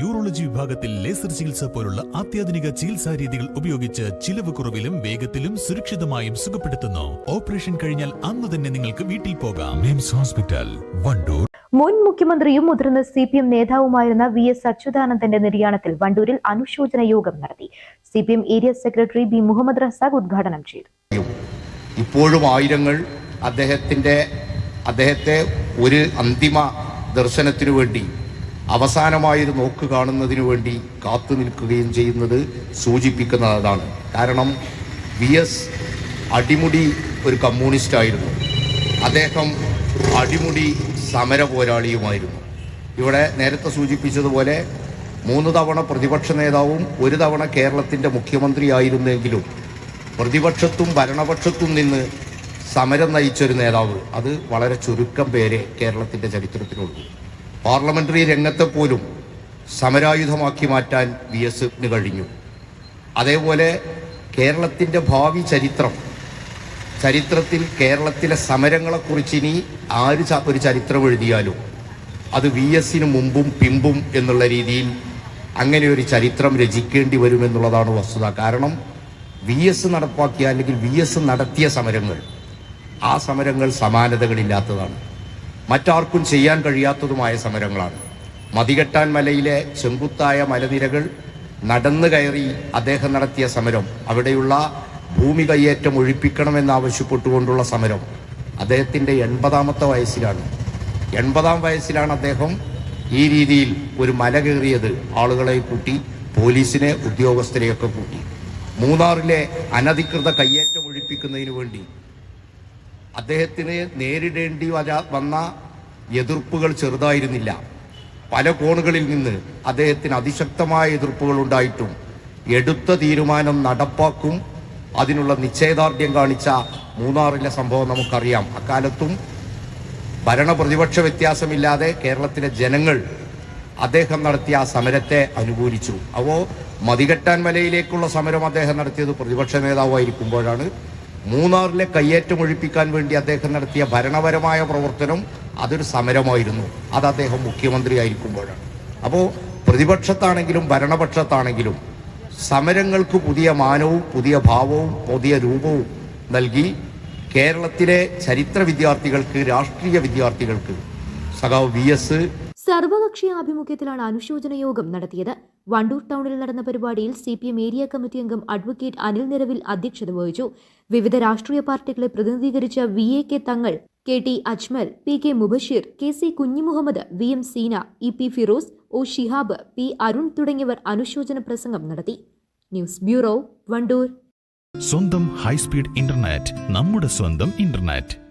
Urology വിഭാഗത്തിൽ laser ചികിത്സ പോലുള്ള അത്യാധുനിക ചികിത്സാ രീതികൾ ഉപയോഗിച്ച് ചിലവ് കുറവിലും വേഗത്തിലും സുരക്ഷിതമായും സുഖപ്പെടുത്തുന്നു. ഓപ്പറേഷൻ കഴിഞ്ഞാൽ അന്ന് തന്നെ നിങ്ങൾക്ക് വീട്ടിൽ പോകാം. MIMS hospital Wandoor. മുൻ മുഖ്യമന്ത്രിയും മുതിർന്ന സി പി എം നേതാവുമായിരുന്ന വി എസ് അച്യുതാനന്ദന്റെ നിര്യാണത്തിൽ വണ്ടൂരിൽ അനുശോചന യോഗം നടത്തി. C P M area secretary B Muhammad Razak ഉദ്ഘാടനം ചെയ്തു. ഇപ്പോഴും ആയിരങ്ങൾ അദ്ദേഹത്തിന്റെ അദ്ദേഹത്തെ ഒരു അന്തിമ ദർശനത്തിനു വേണ്ടി അവസാനമായൊരു നോക്ക് കാണുന്നതിനു വേണ്ടി കാത്തു നിൽക്കുകയും ചെയ്യുന്നത് സൂചിപ്പിക്കുന്നതാണ്. കാരണം വി എസ് അടിമുടി ഒരു കമ്മ്യൂണിസ്റ്റ് ആയിരുന്നു അദ്ദേഹം അടിമുടി സമര പോരാളിയുമായിരുന്നു. ഇവിടെ നേരത്തെ സൂചിപ്പിച്ചതുപോലെ മൂന്ന് തവണ പ്രതിപക്ഷ നേതാവും ഒരു തവണ കേരളത്തിന്റെ മുഖ്യമന്ത്രിയായിരുന്നെങ്കിലും പ്രതിപക്ഷത്തും ഭരണപക്ഷത്തും നിന്ന് സമരം നയിച്ചൊരു നേതാവ്. അത് വളരെ ചുരുക്കം പേരെ കേരളത്തിന്റെ ചരിത്രത്തിലുള്ളൂ. പാർലമെന്ററി രംഗത്തെ പോലും സമരായുധമാക്കി മാറ്റാൻ വി എസിന് കഴിഞ്ഞു അതേപോലെ കേരളത്തിന്റെ ഭാവി ചരിത്രം ചരിത്രത്തിൽ കേരളത്തിലെ സമരങ്ങളെക്കുറിച്ച് ഇനി ആര് ഒരു ചരിത്രം എഴുതിയാലും അത് വി എസിന് മുമ്പും പിമ്പും എന്നുള്ള രീതിയിൽ അങ്ങനെ ഒരു ചരിത്രം രചിക്കേണ്ടി വരുമെന്നുള്ളതാണ് വസ്തുത. കാരണം വി എസ് നടപ്പാക്കിയ അല്ലെങ്കിൽ വി എസ് നടത്തിയ സമരങ്ങൾ ആ സമരങ്ങൾ സമാനതകളില്ലാത്തതാണ്. മറ്റാർക്കും ചെയ്യാൻ കഴിയാത്തതുമായ സമരങ്ങളാണ്. മതികെട്ടാൻ മലയിലെ ചെങ്കുത്തായ മലനിരകൾ നടന്നു കയറി അദ്ദേഹം നടത്തിയ സമരം അവിടെയുള്ള ഭൂമി കയ്യേറ്റം ഒഴിപ്പിക്കണമെന്നാവശ്യപ്പെട്ടുകൊണ്ടുള്ള സമരം അദ്ദേഹത്തിന്റെ എൺപതാമത്തെ വയസ്സിലാണ്. എൺപതാം വയസ്സിലാണ് അദ്ദേഹം ഈ രീതിയിൽ ഒരു മല കയറിയത് ആളുകളെ കൂട്ടി പോലീസിനെ ഉദ്യോഗസ്ഥരെയൊക്കെ കൂട്ടി. മൂന്നാറിലെ അനധികൃത കയ്യേറ്റം ഒഴിപ്പിക്കുന്നതിന് വേണ്ടി അദ്ദേഹത്തിന് നേരിടേണ്ടി വന്ന എതിർപ്പുകൾ ചെറുതായിരുന്നില്ല. പല കോണുകളിൽ നിന്ന് അദ്ദേഹത്തിന് അതിശക്തമായ എതിർപ്പുകൾ ഉണ്ടായിട്ടും എടുത്ത തീരുമാനം നടപ്പാക്കും അതിനുള്ള നിശ്ചയദാർഢ്യം കാണിച്ച മൂന്നാറിലെ സംഭവം നമുക്കറിയാം. അക്കാലത്തും ഭരണപ്രതിപക്ഷ വ്യത്യാസമില്ലാതെ കേരളത്തിലെ ജനങ്ങൾ അദ്ദേഹം നടത്തിയ ആ സമരത്തെ അനുകൂലിച്ചു. അപ്പോൾ മതികെട്ടാൻ മലയിലേക്കുള്ള സമരം അദ്ദേഹം നടത്തിയത് പ്രതിപക്ഷ നേതാവായിരിക്കുമ്പോഴാണ്. മൂന്നാറിലെ കയ്യേറ്റം ഒഴിപ്പിക്കാൻ വേണ്ടി അദ്ദേഹം നടത്തിയ ഭരണപരമായ പ്രവർത്തനം അതൊരു സമരമായിരുന്നു. അത് അദ്ദേഹം മുഖ്യമന്ത്രി മുഖ്യമന്ത്രിയായിരിക്കുമ്പോഴാണ്. അപ്പോൾ പ്രതിപക്ഷത്താണെങ്കിലും ഭരണപക്ഷത്താണെങ്കിലും സമരങ്ങൾക്ക് പുതിയ മാനവും പുതിയ ഭാവവും പുതിയ രൂപവും നൽകി കേരളത്തിലെ ചരിത്ര വിദ്യാർത്ഥികൾക്ക് രാഷ്ട്രീയ വിദ്യാർത്ഥികൾക്ക് സഖാവ് വി എസ് സർവകക്ഷി ആഭിമുഖ്യത്തിലാണ് അനുശോചന യോഗം നടത്തിയത്. വണ്ടൂർ ടൗണിൽ നടന്ന പരിപാടിയിൽ C P M area committee അംഗം അഡ്വക്കേറ്റ് അനിൽ നിരവിൽ അധ്യക്ഷത വഹിച്ചു. വിവിധ രാഷ്ട്രീയ പാർട്ടികളെ പ്രതിനിധീകരിച്ച V A K Thangal K T Ajmal P K Mubasheer K C Kunhimuhammad V M Seena E P Firoz O Shihab P Arun തുടങ്ങിയവർ അനുശോചന പ്രസംഗം നടത്തി. News bureau Wandoor. സ്വന്തം ഹൈസ്പീഡ് ഇന്റർനെറ്റ് നമ്മുടെ സ്വന്തം ഇന്റർനെറ്റ്.